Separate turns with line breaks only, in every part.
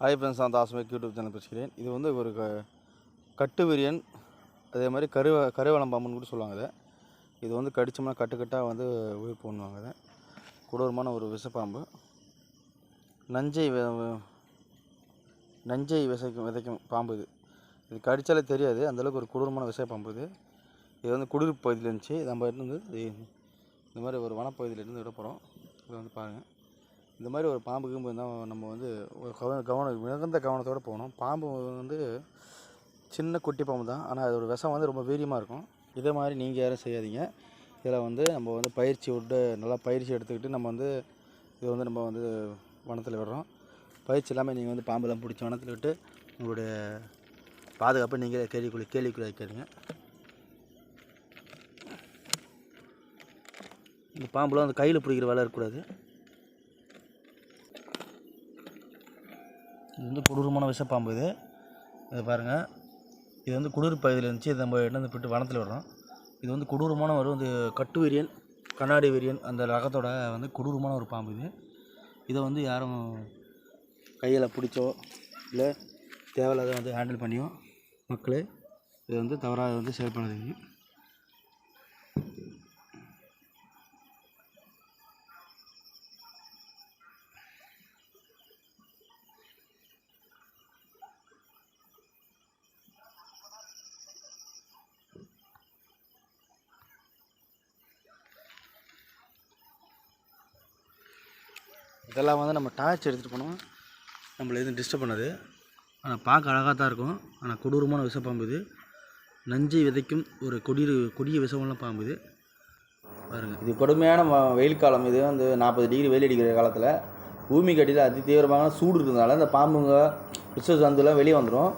Hi friends நான் தாசுமேக் YouTube channel பேசுகிறேன். இது வந்து ஒரு க கட்டு விரியன் அதே மாதிரி கருவ கருவளம்பாம்புன்னு கூட சொல்லுவாங்க இதை. இது வந்து கடிச்சோம்னா கட்டுக்கட்டாக வந்து உயிர் போடணுவாங்க இதை. கொடூரமான ஒரு விஷப்பாம்பு. நஞ்சை நஞ்சை விசைக்கும் விதைக்கும் பாம்பு இது. இது கடித்தாலே தெரியாது. அந்தளவுக்கு ஒரு கொடூரமான விஷப்பாம்பு இது. இது வந்து குடியிருப்பு பகுதியில் இருந்துச்சு. நம்ம இருந்து இந்த மாதிரி ஒரு வனப்பகுதியில் இருந்து விட போகிறோம் இதை வந்து பாருங்கள் இந்த மாதிரி ஒரு பாம்பு கீம்பு இருந்தால் நம்ம வந்து ஒரு கவன கவனம் மிகுந்த கவனத்தோடு போகணும். பாம்பு வந்து சின்ன குட்டி பாம்பு தான். ஆனால் அதோடய விஷம் வந்து ரொம்ப வீரியமாக இருக்கும். இதே மாதிரி நீங்கள் யாரும் செய்யாதீங்க. இதில் வந்து நம்ம வந்து பயிற்சி விட்டு நல்லா பயிற்சி எடுத்துக்கிட்டு நம்ம வந்து இது வந்து நம்ம வந்து வனத்தில் விடுறோம். பயிற்சி இல்லாமல் நீங்கள் வந்து பாம்பெல்லாம் பிடிச்சி வனத்தில் விட்டு உங்களுடைய பாதுகாப்பை நீங்களே கேள்விக்குள்ள கேள்விக்குள்ளே வைக்காதீங்க இந்த பாம்புலாம் வந்து கையில் பிடிக்கிற வேலை இருக்கக்கூடாது. இது வந்து கொடூரமான விஷப்பாம்பு இது. இது பாருங்கள் இது வந்து குளிர் பகுதியில் இருந்துச்சு. இதை நம்ம என்ன போட்டு வனத்தில் விடுறோம். இது வந்து கொடூரமான ஒரு வந்து கட்டு விரியன் கண்ணாடி விரியன் அந்த ரகத்தோட வந்து கொடூரமான ஒரு பாம்பு இது. இதை வந்து யாரும் கையில் பிடிச்சோ இல்லை தேவையில்லாத வந்து ஹேண்டில் பண்ணியோ மக்களே இது வந்து தவறாக வந்து செயல் இதெல்லாம் வந்து நம்ம டார்ச் எடுத்துகிட்டு போனோம். நம்மளை எதுவும் டிஸ்டர்ப் பண்ணாது. ஆனால் பார்க்க அழகாக தான் இருக்கும். ஆனால் கொடூரமான விஷப்பாம்பு இது நஞ்சை விதைக்கும் ஒரு கொடிய கொடிய விஷமுள்ள பாம்பு இது பாருங்கள் இது கொடுமையான வெயில் காலம். இது வந்து நாற்பது டிகிரி வெயில் அடிக்கிற காலத்தில் பூமி கடியில் அதி தீவிரமான சூடு இருக்கிறதுனால இந்த பாம்புங்க விஷ சந்துலாம் வெளியே வந்துடும்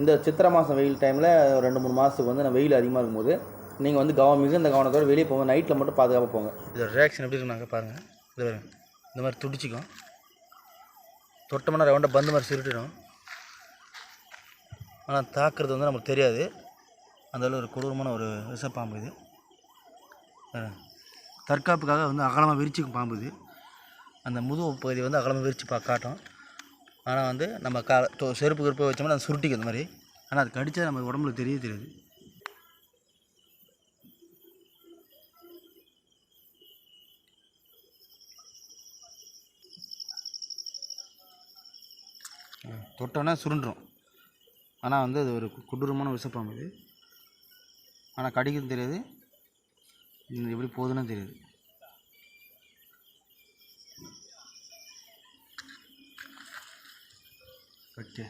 இந்த சித்திரை மாதம் வெயில் டைமில் ரெண்டு மூணு மாதத்துக்கு வந்து நான் வெயில் அதிகமாக இருக்கும்போது நீங்கள் வந்து கவனம் மிகுந்த கவனத்தோடு வெளியே போங்க. நைட்டில் மட்டும் பாதுகாப்பாக போங்க. இதோட ரியாக்ஷன் எப்படி இருக்குனாங்க பாருங்கள் இது இந்த மாதிரி துடிச்சிக்கும். தொட்டோம்னா ரவுண்டாக பந்து மாதிரி சுருட்டிடும் ஆனால் தாக்குறது வந்து நமக்கு தெரியாது. அந்தளவு ஒரு கொடூரமான ஒரு விஷப்பாம்பு இது. தற்காப்புக்காக வந்து அகலமாக விரிச்சிக்கும் பாம்பு இது. அந்த முதுகு பகுதி வந்து அகலமாக விரித்து பா காட்டும். ஆனால் வந்து நம்ம கா செருப்பு கருப்பு வச்சோம்னா அது சுருட்டிக்கும் இந்த மாதிரி. ஆனால் அது கடித்தா நம்ம உடம்புல தெரிய தெரியாது. தொட்டோன்னா சுருண்டுரும். ஆனால் வந்து அது ஒரு கொடூரமான விஷப்பாம்பு இது ஆனால் கடிக்கும் தெரியாது. இது எப்படி போகுதுன்னு தெரியாது. ஓகே